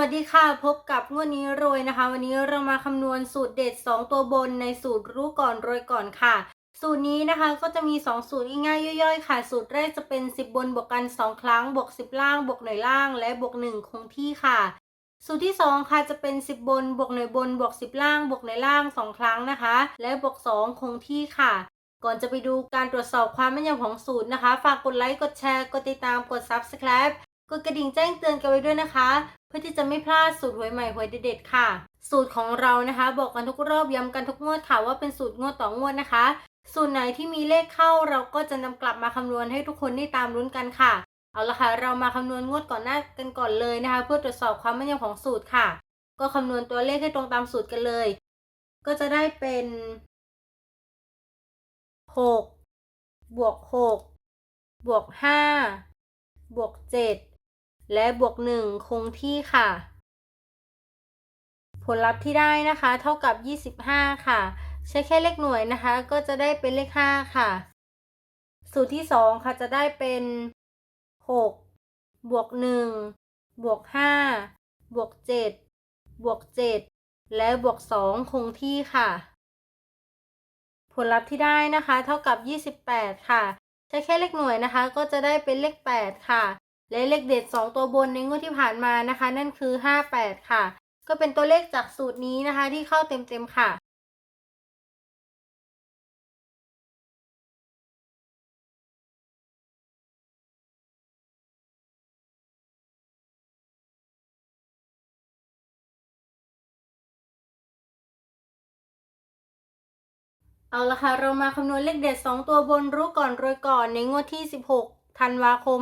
วัสดีค่ะ พบกับงวดนี้รวยนะคะ วันนี้เรามาคำนวณสูตรเด็ด 2 ตัวบนในสูตรรู้ก่อนรวยก่อนค่ะ สูตรนี้นะคะก็จะมี 2 สูตรง่ายๆย่อยๆ ค่ะ สูตรแรกจะเป็น 10 บนบวกกัน 2 ครั้งบวก10 ล่างบวกหน่วยล่าง และบวก1คงที่ค่ะ สูตรที่ 2 ค่ะจะเป็น 10 บนบวกหน่วยบนบวก10 ล่างบวกหน่วยล่าง 2 ครั้งนะคะ และบวก2คงที่ค่ะก่อนจะไปดูการตรวจสอบความแม่นยำของสูตรนะคะ ฝากกดไลค์กดแชร์กดติดตามกด subscribe กดกระดิ่งแจ้งเตือนกันไว้ด้วยนะคะ พื่อที่จะไม่พลาดสูตรหวยใหม่หวยเด็ดๆค่ะ สูตรของเรานะคะ บอกกันทุกรอบย้ำกันทุกงวดค่ะ ว่าเป็นสูตรงวดต่องวดนะคะ สูตรไหนที่มีเลขเข้าเราก็จะนำกลับมาคำนวณให้ทุกคนได้ตามลุ้นกันค่ะ เอาละค่ะ เรามาคำนวณงวดก่อนหน้ากันก่อนเลยนะคะ เพื่อตรวจสอบความแม่นยำของสูตรค่ะ ก็คำนวณตัวเลขให้ตรงตามสูตรกันเลย ก็จะได้เป็นหกบวกหกบวกห้าบวกเจ็ด และบวกหนึ่งคงที่ค่ะ ผลลัพธ์ที่ได้นะคะ เท่ากับ 25 ค่ะ ใช้แค่เลขหน่วยนะคะ ก็จะได้เป็นเลข 5 ค่ะ สูตรที่ 2 ค่ะจะได้เป็น 6 บวก 1 บวก 5 บวก 7 บวก 7 และบวก 2 คงที่ค่ะ ผลลัพธ์ที่ได้นะคะ เท่ากับ 28 ค่ะ ใช้แค่เลขหน่วยนะคะ ก็จะได้เป็นเลข 8 ค่ะ และเลขเด็ด 2 ตัวบนในงวดที่ผ่านมานะคะ นั่นคือ 58 ค่ะ ก็เป็นตัวเลขจากสูตรนี้นะคะ ที่เข้าเต็มๆค่ะเอาละค่ะ เรามาคำนวณเลขเด็ด 2 ตัวบนรู้ก่อนรวยก่อนในงวดที่ 16 ธันวาคม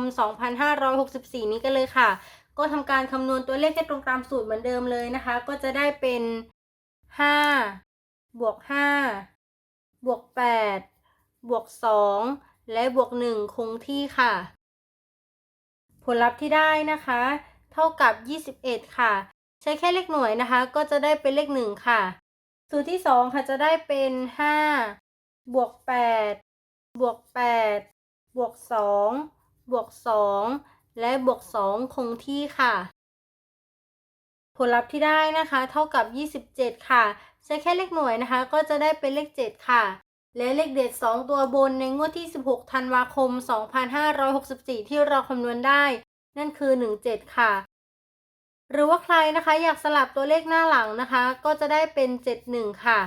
2564 นี้กันเลยค่ะ ก็ทำการคำนวณตัวเลขให้ตรงตามสูตรเหมือนเดิมเลยนะคะ ก็จะได้เป็น 5 บวก 5 บวก 8 บวก 2 และบวก 1 คงที่ค่ะ ผลลัพธ์ที่ได้นะคะ เท่ากับ 21 ค่ะ ใช้แค่เลขหน่วยนะคะ ก็จะได้เป็นเลข 1 ค่ะ สูตรที่ 2 ค่ะจะได้เป็น 5 บวก 8 บวก 8 บวก2บวก2และบวก2คงที่ค่ะ ผลลัพธ์ที่ได้นะคะ เท่ากับ 27 ค่ะใช้แค่เลขหน่วยนะคะ ก็จะได้เป็นเลข 7 ค่ะ และเลขเด็ด 2 ตัวบนในงวดที่ 16 ธันวาคม 2564 ที่เราคำนวณได้ นั่นคือ 17 ค่ะ หรือว่าใครนะคะอยากสลับตัวเลขหน้าหลังนะคะ ก็จะได้เป็น 71 ค่ะ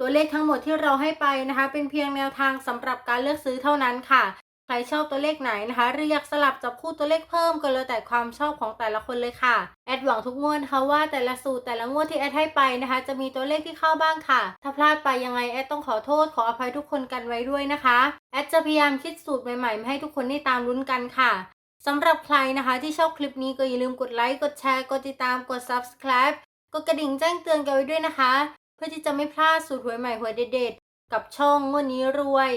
ตัวเลขทั้งหมดที่เราให้ไปนะคะ เป็นเพียงแนวทางสำหรับการเลือกซื้อเท่านั้นค่ะ ใครชอบตัวเลขไหนนะคะหรืออยกสลับจับคู่ตัวเลขเพิ่มก็เลยแต่ความชอบของแต่ละคนเลยค่ะ แอดหวังทุกงวดนะคะว่าแต่ละสูตรแต่ละงวดที่แอดให้ไปนะคะ จะมีตัวเลขที่เข้าบ้างค่ะ ถ้าพลาดไปยังไงแอดต้องขอโทษขออภัยทุกคนกันไว้ด้วยนะคะ แอดจะพยายามคิดสูตรใหม่ๆมาให้ทุกคนได้ตามลุ้นกันค่ะสำหรับใครนะคะที่ชอบคลิปนี้ก็อย่าลืมกดไลค์ กดแชร์ กดติดตาม กด subscribe กดกระดิ่งแจ้งเตือนกันไว้ด้วยนะคะ เพื่อที่จะไม่พลาดสูตรหวยใหม่หวยเด็ดๆกับช่องงวดนี้รวย